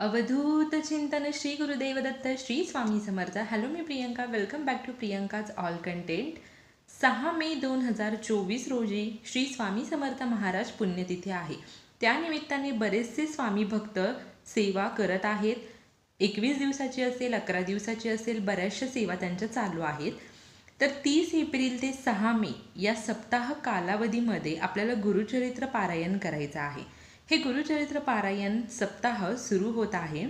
अवधूत चिंतन Shri Gurudev Datta Shri Swami Samarth. Hello me Priyanka. Welcome back to Priyanka's all content सहा मे दोन हजार चोवीस रोजी श्री स्वामी समर्थ महाराज पुण्यतिथी आहे. त्यानिमित्ताने बरेचसे स्वामी भक्त सेवा करत आहेत. एकवीस दिवसाची असेल अकरा दिवसाची असेल बऱ्याचशा सेवा त्यांच्या चालू आहेत. तर तीस एप्रिल ते सहा मे या सप्ताह कालावधीमध्ये आपल्याला गुरुचरित्र पारायण करायचं आहे. हे गुरुचरित्र पारायण सप्ताह सुरू होत आहे.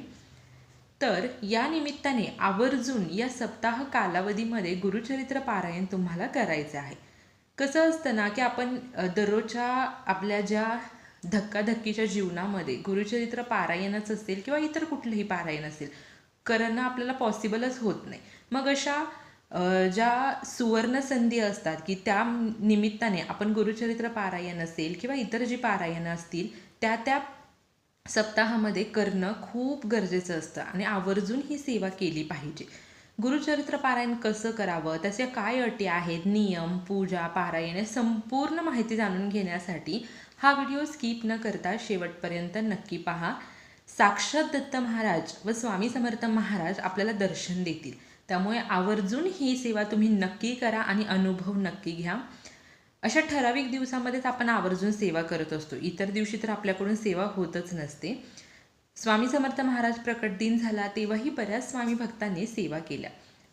तर या निमित्ताने आवर्जून या सप्ताह कालावधीमध्ये गुरुचरित्र पारायण तुम्हाला करायचं आहे. कसं असतं ना की आपण दररोजच्या आपल्या ज्या धक्काधक्कीच्या जीवनामध्ये गुरुचरित्र पारायणच असेल किंवा इतर कुठलंही पारायण असेल करणं आपल्याला पॉसिबलच होत नाही. मग अशा ज्या सुवर्ण संधी असतात की त्या निमित्ताने आपण गुरुचरित्र पारायण असेल किंवा इतर जी पारायणं असतील त्या त्या सप्ताहामध्ये करणं खूप गरजेचं असतं आणि आवर्जून ही सेवा केली पाहिजे. गुरुचरित्र पारायण कसं करावं? त्याच्या काय अटी आहेत? नियम पूजा पारायण या संपूर्ण माहिती जाणून घेण्यासाठी हा व्हिडिओ स्किप न करता शेवटपर्यंत नक्की पहा. साक्षात दत्त महाराज व स्वामी समर्थ महाराज आपल्याला दर्शन देतील. त्यामुळे आवर्जून ही सेवा तुम्ही नक्की करा आणि अनुभव नक्की घ्या. अशा ठराविक दिवसामध्येच आपण आवर्जून सेवा करत असतो. इतर दिवशी तर आपल्याकडून सेवा होतच नसते. स्वामी समर्थ महाराज प्रकट दिन झाला तेव्हाही बऱ्याच स्वामी भक्तांनी सेवा केल्या.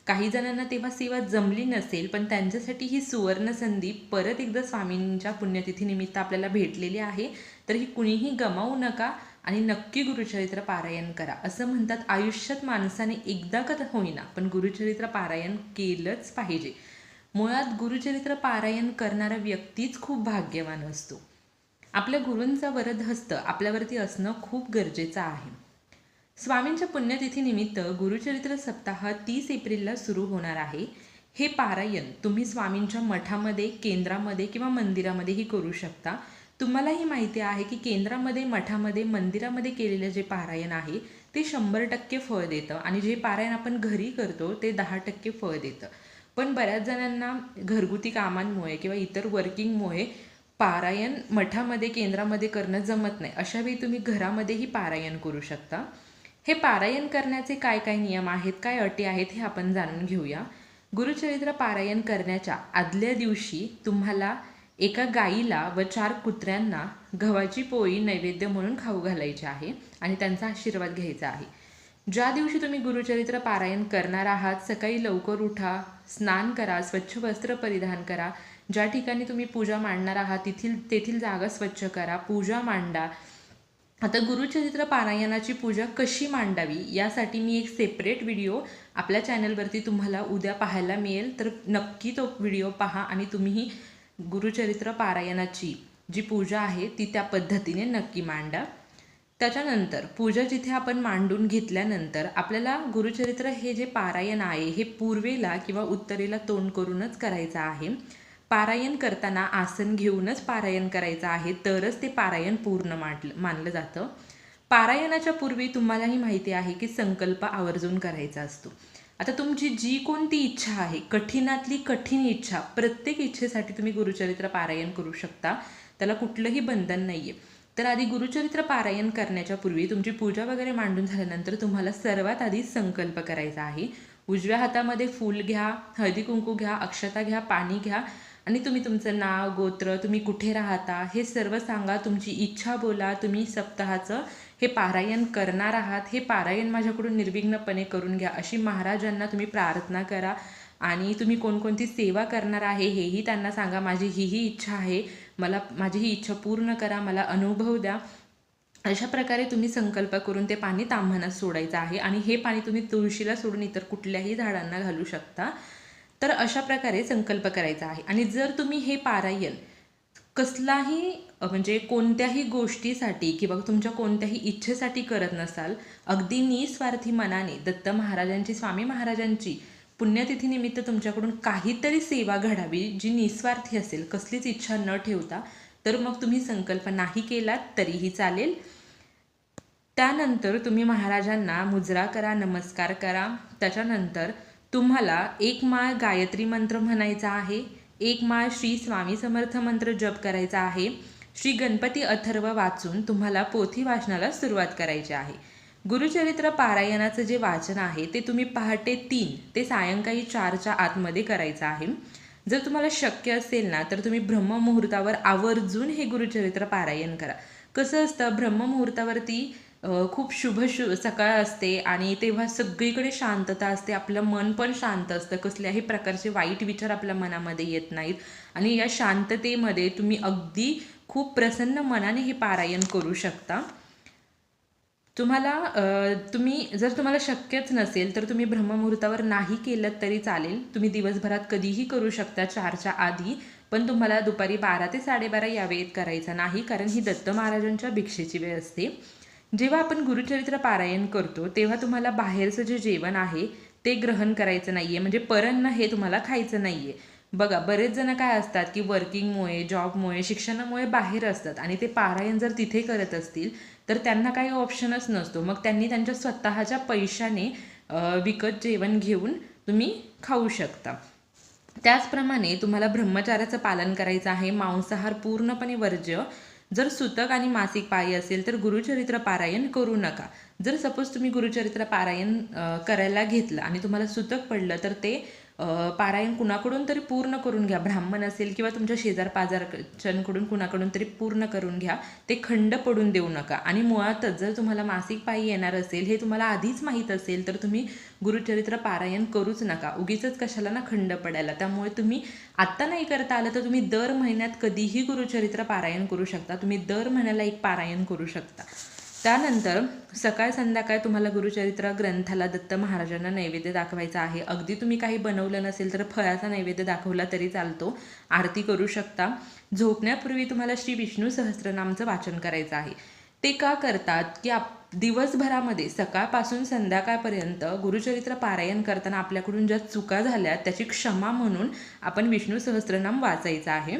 काही जणांना तेव्हा सेवा जमली नसेल पण त्यांच्यासाठी ही सुवर्ण संधी परत एकदा स्वामींच्या पुण्यतिथीनिमित्त आपल्याला भेटलेली आहे तर ही कुणीही गमावू नका आणि नक्की गुरुचरित्र पारायण करा. असं म्हणतात आयुष्यात माणसाने एकदा का होईना पण गुरुचरित्र पारायण केलंच पाहिजे. मुळात गुरुचरित्र पारायण करणारा व्यक्तीच खूप भाग्यवान असतो. आपल्या गुरूंचा वरदहस्त आपल्यावरती असणं खूप गरजेचं आहे. स्वामींच्या पुण्यतिथीनिमित्त गुरुचरित्र सप्ताह तीस एप्रिलला सुरू होणार आहे. हे पारायण तुम्ही स्वामींच्या मठामध्ये केंद्रामध्ये किंवा मंदिरामध्येही करू शकता. तुम्हालाही माहिती आहे की केंद्रामध्ये मठामध्ये मंदिरामध्ये केलेलं जे पारायण आहे ते शंभर टक्के फळ देतं आणि जे पारायण आपण घरी करतो ते दहा टक्के फळ देतं. पण बऱ्याच जणांना घरगुती कामांमुळे किंवा इतर वर्किंगमुळे पारायण मठामध्ये केंद्रामध्ये करणं जमत नाही. अशावेळी तुम्ही घरामध्येही पारायण करू शकता. हे पारायण करण्याचे काय काय नियम आहेत काय अटी आहेत हे आपण जाणून घेऊया. गुरुचरित्र पारायण करण्याच्या आदल्या दिवशी तुम्हाला एका गाईला व चार कुत्र्यांना गव्हाची पोळी नैवेद्य म्हणून खाऊ घालायची आहे आणि त्यांचा आशीर्वाद घ्यायचा आहे. ज्या दिवशी तुम्ही गुरुचरित्र पारायण करणार आहात सकाळी लवकर उठा स्नान करा स्वच्छ वस्त्र परिधान करा ज्या ठिकाणी तुम्ही पूजा मांडणार आहात तेथील तेथील जागा स्वच्छ करा पूजा मांडा. आता गुरुचरित्र पारायणाची पूजा कशी मांडावी यासाठी मी एक सेपरेट व्हिडिओ आपल्या चॅनलवरती तुम्हाला उद्या पाहायला मिळेल. तर नक्की तो व्हिडिओ पहा आणि तुम्हीही गुरुचरित्र पारायणाची जी पूजा आहे ती त्या पद्धतीने नक्की मांडा. त्याच्यानंतर पूजा जिथे आपण मांडून घेतल्यानंतर आपल्याला गुरुचरित्र हे जे पारायण आहे हे पूर्वेला किंवा उत्तरेला तोंड करूनच करायचं आहे. पारायण करताना आसन घेऊनच पारायण करायचं आहे तरच ते पारायण पूर्ण मांडलं मानलं जातं. पारायणाच्या पूर्वी तुम्हालाही माहिती आहे की संकल्प आवर्जून करायचा असतो. आता तुमची जी कोणती इच्छा आहे कठीणातली कठीण इच्छा प्रत्येक इच्छेसाठी तुम्ही गुरुचरित्र पारायण करू शकता. त्याला कुठलंही बंधन नाही आहे तर आधी गुरुचरित्र पारायण करण्याच्या पूर्वी तुमची पूजा वगैरे मांडून झाल्यानंतर तुम्हाला सर्वात आधी संकल्प करायचा आहे. उजव्या हातामध्ये फूल घ्या हळदी कुंकू घ्या अक्षता घ्या पाणी घ्या आणि तुम्ही तुमचं नाव गोत्र तुम्ही कुठे राहता हे सर्व सांगा तुमची इच्छा बोला तुम्ही सप्ताहाचं हे पारायण करणार आहात हे पारायण माझ्याकडून निर्विघ्नपणे करून घ्या अशी महाराजांना तुम्ही प्रार्थना करा. आणि तुम्ही कोणकोणती सेवा करणार आहे हेही त्यांना सांगा. माझी ही ही इच्छा आहे. मला माझी ही इच्छा पूर्ण करा. मला अनुभव द्या. अशा प्रकारे तुम्ही संकल्प करून ते पाणी ताम्हानात सोडायचं आहे. आणि हे पाणी तुम्ही तुळशीला सोडून इतर कुठल्याही झाडांना घालू शकता. तर अशा प्रकारे संकल्प करायचा आहे. आणि जर तुम्ही हे पारायण कसलाही म्हणजे कोणत्याही गोष्टीसाठी किंवा तुमच्या कोणत्याही इच्छेसाठी करत नसाल अगदी निस्वार्थी मनाने दत्त महाराजांची स्वामी महाराजांची पुण्यतिथीनिमित्त तुमच्याकडून काहीतरी सेवा घडावी जी निस्वार्थी असेल कसलीच इच्छा न ठेवता तर मग तुम्ही संकल्प नाही केलात तरीही चालेल. त्यानंतर तुम्ही महाराजांना मुजरा करा नमस्कार करा. त्याच्यानंतर तुम्हाला एक माळ गायत्री मंत्र म्हणायचा आहे एक माळ श्री स्वामी समर्थ मंत्र जप करायचा आहे श्री गणपती अथर्व वाचून तुम्हाला पोथी वाचनाला सुरुवात करायची आहे. गुरुचरित्र पारायणाचं जे वाचन आहे ते तुम्ही पहाटे तीन ते सायंकाळी चारच्या आतमध्ये करायचं आहे. जर तुम्हाला शक्य असेल ना तर तुम्ही ब्रह्ममुहूर्तावर आवर्जून हे गुरुचरित्र पारायण करा. कसं असतं ब्रह्ममुहूर्तावरती खूप शुभ शु सकाळ असते आणि तेव्हा सगळीकडे शांतता असते आपलं मन पण शांत असतं. कसल्याही प्रकारचे वाईट विचार आपल्या मनामध्ये येत नाहीत. आणि या शांततेमध्ये तुम्ही अगदी खूप प्रसन्न मनाने हे पारायण करू शकता. तुम्हाला तुम्ही जर तुम्हाला शक्यच नसेल तर तुम्ही ब्रह्ममुहूर्तावर नाही केलं तरी चालेल. तुम्ही दिवसभरात कधीही करू शकता चारच्या आधी पण तुम्हाला दुपारी बारा ते साडेबारा या वेळेत करायचा नाही कारण ही दत्त महाराजांच्या भिक्षेची वेळ असते. जेव्हा आपण गुरुचरित्र पारायण करतो तेव्हा तुम्हाला बाहेरचं जे जेवण आहे ते ग्रहण करायचं नाही आहे म्हणजे परण हे तुम्हाला खायचं नाही आहे बघा बरेच जण काय असतात की वर्किंगमुळे जॉबमुळे शिक्षणामुळे बाहेर असतात आणि ते पारायण जर तिथे करत असतील तर त्यांना काही ऑप्शनच नसतो. मग त्यांनी त्यांच्या स्वतःच्या पैशाने विकत जेवण घेऊन तुम्ही खाऊ शकता. त्याचप्रमाणे तुम्हाला ब्रह्मचार्याचं पालन करायचं आहे मांसाहार पूर्णपणे वर्ज्य. जर सुतक आणि मासिक पाळी असेल तर गुरुचरित्र पारायण करू नका. जर सपोज तुम्ही गुरुचरित्र पारायण करायला घेतलं आणि तुम्हाला सुतक पडलं तर ते पारायण कुणाकडून तरी पूर्ण करून घ्या. ब्राह्मण असेल किंवा तुमच्या शेजार पाजारच्यांकडून कुणाकडून तरी पूर्ण करून घ्या. ते खंड पडून देऊ नका. आणि मुळातच जर तुम्हाला मासिक पायी येणार असेल हे तुम्हाला आधीच माहीत असेल तर तुम्ही गुरुचरित्र पारायण करूच नका. उगीच कशाला ना खंड पडायला. त्यामुळे तुम्ही आत्ता नाही करता आलं तर तुम्ही दर महिन्यात कधीही गुरुचरित्र पारायण करू शकता. तुम्ही दर महिन्याला एक पारायण करू शकता. त्यानंतर सकाळ संध्याकाळ तुम्हाला गुरुचरित्र ग्रंथाला दत्त महाराजांना नैवेद्य दाखवायचा आहे. अगदी तुम्ही काही बनवलं नसेल तर फळाचा नैवेद्य दाखवला तरी चालतो. आरती करू शकता. झोपण्यापूर्वी तुम्हाला श्री विष्णू सहस्रनामचं वाचन करायचं आहे. ते का करतात की आप दिवसभरामध्ये सकाळपासून संध्याकाळपर्यंत गुरुचरित्र पारायण करताना आपल्याकडून ज्या चुका झाल्या त्याची क्षमा म्हणून आपण विष्णू सहस्रनाम वाचायचं आहे.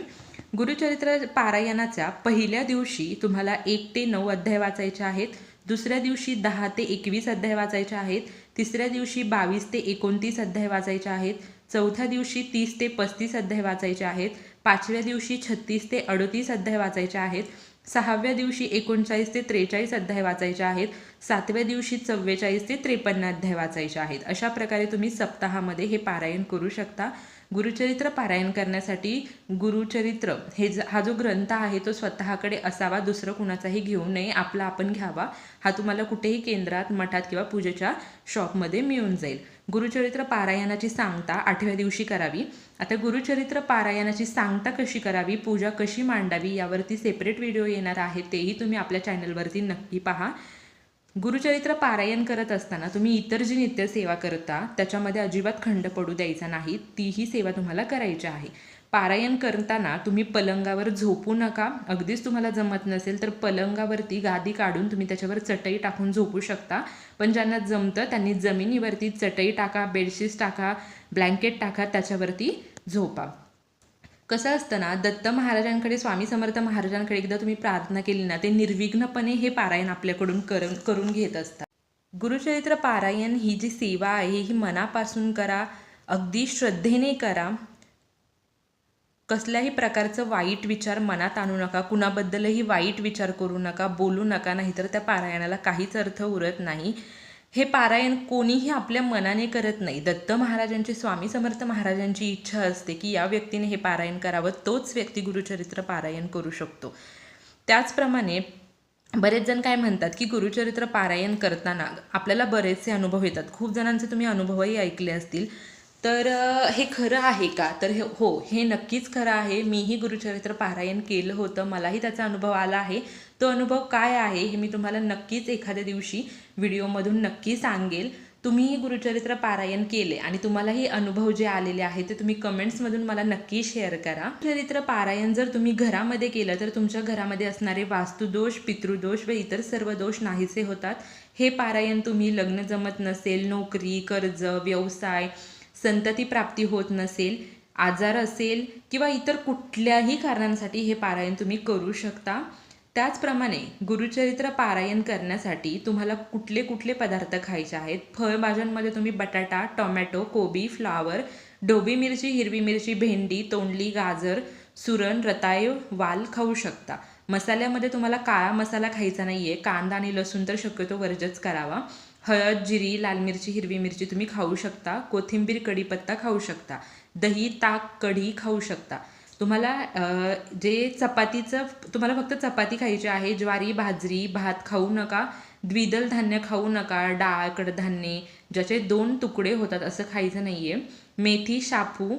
गुरुचरित्र पारायणाच्या पहिल्या दिवशी तुम्हाला एक ते नऊ अध्याय वाचायचे आहेत दुसऱ्या दिवशी दहा ते एकवीस अध्याय वाचायचे आहेत तिसऱ्या दिवशी बावीस ते एकोणतीस अध्याय वाचायचे आहेत चौथ्या दिवशी तीस ते पस्तीस अध्याय वाचायचे आहेत पाचव्या दिवशी छत्तीस ते अडतीस अध्याय वाचायचे आहेत सहाव्या दिवशी एकोणचाळीस ते त्रेचाळीस अध्याय वाचायचे आहेत सातव्या दिवशी चव्वेचाळीस ते त्रेपन्न अध्याय वाचायचे आहेत. अशा प्रकारे तुम्ही सप्ताहामध्ये हे पारायण करू शकता. गुरुचरित्र पारायण करण्यासाठी गुरुचरित्र हे ज हा जो ग्रंथ आहे तो स्वतःकडे असावा दुसरं कुणाचाही घेऊ नये आपला आपण घ्यावा हा तुम्हाला कुठेही केंद्रात मठात किंवा पूजेच्या शॉपमध्ये मिळून जाईल. गुरुचरित्र पारायणाची सांगता आठव्या दिवशी करावी. आता गुरुचरित्र पारायणाची सांगता कशी करावी पूजा कशी मांडावी यावरती सेपरेट व्हिडिओ येणार आहे तेही तुम्ही आपल्या चॅनलवरती नक्की पहा. गुरुचरित्र पारायण करत असताना तुम्ही इतर जी नित्यसेवा करता त्याच्यामध्ये अजिबात खंड पडू द्यायचा नाही तीही सेवा तुम्हाला करायची आहे. पारायण करताना तुम्ही पलंगावर झोपू नका. अगदीच तुम्हाला जमत नसेल तर पलंगावरती गादी काढून तुम्ही त्याच्यावर चटई टाकून झोपू शकता. पण ज्यांना जमतं त्यांनी जमिनीवरती चटई टाका बेडशीट्स टाका ब्लँकेट टाका त्याच्यावरती झोपा. कसं असतं ना दत्त महाराजांकडे स्वामी समर्थ महाराजांकडे एकदा तुम्ही प्रार्थना केली ना ते निर्विघ्नपणे हे पारायण आपल्याकडून करून करून घेत असतात. गुरुचरित्र पारायण ही जी सेवा आहे ही मनापासून करा अगदी श्रद्धेने करा. कसल्याही प्रकारचं वाईट विचार मनात आणू नका कुणाबद्दलही वाईट विचार करू नका बोलू नका नाहीतर त्या पारायणाला काहीच अर्थ उरत नाही. हे पारायण कोणीही आपल्या मनाने करत नाही. दत्त महाराजांची स्वामी समर्थ महाराजांची इच्छा असते की या व्यक्तीने हे पारायण करावं. तोच व्यक्ती गुरुचरित्र पारायण करू शकतो. त्याचप्रमाणे बरेच जण काय म्हणतात की गुरुचरित्र पारायण करताना आपल्याला बरेचसे अनुभव येतात. खूप जणांचे तुम्ही अनुभवही ऐकले असतील. तर हे खरं आहे का? तर हे हो हे नक्कीच खरं आहे. मीही गुरुचरित्र पारायण केलं होतं. मलाही त्याचा अनुभव आला आहे. तो अनुभव काय आहे हे मी तुम्हाला नक्कीच एखाद्या दिवशी व्हिडिओमधून नक्की सांगेल. तुम्हीही गुरुचरित्र पारायण केले आणि तुम्हालाही अनुभव जे आलेले आहेत ते तुम्ही कमेंट्समधून मला नक्की शेअर करा. चरित्र पारायण जर तुम्ही घरामध्ये केलं तर तुमच्या घरामध्ये असणारे वास्तुदोष पितृदोष व इतर सर्व दोष नाहीसे होतात. हे पारायण तुम्ही लग्न जमत नसेल नोकरी कर्ज व्यवसाय संतती प्राप्ती होत नसेल आजार असेल किंवा इतर कुठल्याही कारणांसाठी हे पारायण तुम्ही करू शकता. त्याचप्रमाणे गुरुचरित्र पारायण करण्यासाठी तुम्हाला कुठले कुठले पदार्थ खायचे आहेत? फळभाज्यांमध्ये तुम्ही बटाटा टोमॅटो कोबी फ्लावर ढोबी मिरची हिरवी मिरची भेंडी तोंडली गाजर सुरण रताळी वाल खाऊ शकता. मसाल्यामध्ये तुम्हाला काळा मसाला खायचा नाही आहे कांदा आणि लसूण तर शक्यतो वर्जच करावा. हळद जिरी लाल मिरची हिरवी मिरची तुम्ही खाऊ शकता. कोथिंबीर कढीपत्ता खाऊ शकता. दही ताक कढी खाऊ शकता. तुम्हाला जे चपातीचं तुम्हाला फक्त चपाती खायची आहे ज्वारी बाजरी भात खाऊ नका द्विदल धान्य खाऊ नका डाळ कडधान्ये ज्याचे दोन तुकडे होतात असं खायचं नाही आहे मेथी शापू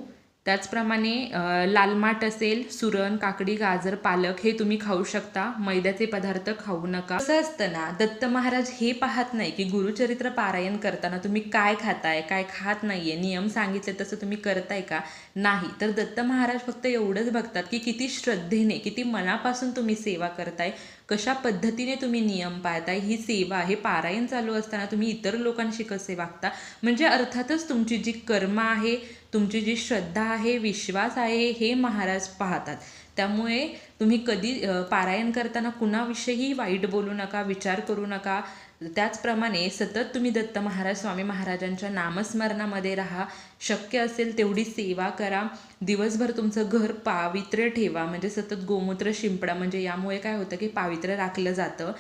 त्याचप्रमाणे लालमाट लाल माठ असेल सुरण काकडी गाजर पालक हे तुम्ही खाऊ शकता. मैद्याचे पदार्थ खाऊ नका. असं असतं ना दत्त महाराज हे पाहत नाही की गुरुचरित्र पारायण करताना तुम्ही काय खाताय काय खात नाहीये नियम सांगितले तसं तुम्ही करताय का? नाही. तर दत्त महाराज फक्त एवढंच बघतात की किती श्रद्धेने किती मनापासून तुम्ही सेवा करताय. कशा पद्धतीने तुम्ही नियम पाळताय? ही सेवा हे पारायण चालू असताना तुम्ही इतर लोकांशी कसे वागता? म्हणजे अर्थातच तुमची जी कर्म आहे तुमची जी श्रद्धा आहे विश्वास आहे हे महाराज पाहतात. त्यामुळे तुम्ही कधी पारायण करताना कुणाविषयी वाईट बोलू नका विचार करू नका. त्याचप्रमाणे सतत तुम्ही दत्त महाराज स्वामी महाराजांच्या नामस्मरणामध्ये राहा. शक्य असेल तेवढी सेवा करा. दिवसभर तुमचं घर पावित्र्य ठेवा. म्हणजे सतत गोमूत्र शिंपडा म्हणजे यामुळे काय होतं की पावित्र्य राखलं जातं.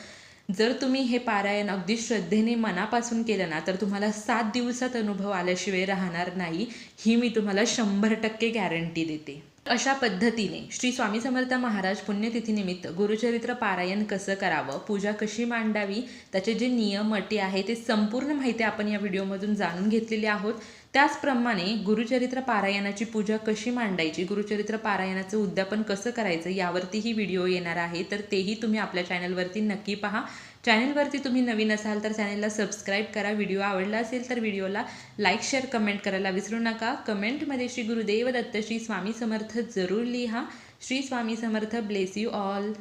जर तुम्ही हे पारायण अगदी श्रद्धेने मनापासून केलं ना तर तुम्हाला सात दिवसात अनुभव आल्याशिवाय राहणार नाही. ही मी तुम्हाला शंभर टक्के गॅरंटी देते. अशा पद्धतीने श्री स्वामी समर्थ महाराज पुण्यतिथीनिमित्त गुरुचरित्र पारायण कसं करावं पूजा कशी मांडावी त्याचे जे नियम अटी आहे ते संपूर्ण माहिती आपण या व्हिडिओमधून जाणून घेतलेली आहोत. त्याचप्रमाणे गुरुचरित्र पारायणाची पूजा कशी मांडायची गुरुचरित्र पारायणाचं उद्यापन कसं करायचं यावरतीही व्हिडिओ येणार आहे तर तेही तुम्ही आपल्या चॅनलवरती नक्की पहा. चॅनलवरती तुम्ही नवीन असाल तर चॅनलला सबस्क्राईब करा. व्हिडिओ आवडला असेल तर व्हिडिओला लाईक शेअर कमेंट करायला विसरू नका. कमेंटमध्ये श्री गुरुदेव दत्त श्री स्वामी समर्थ जरूर लिहा. Shri Swami Samarth bless you all.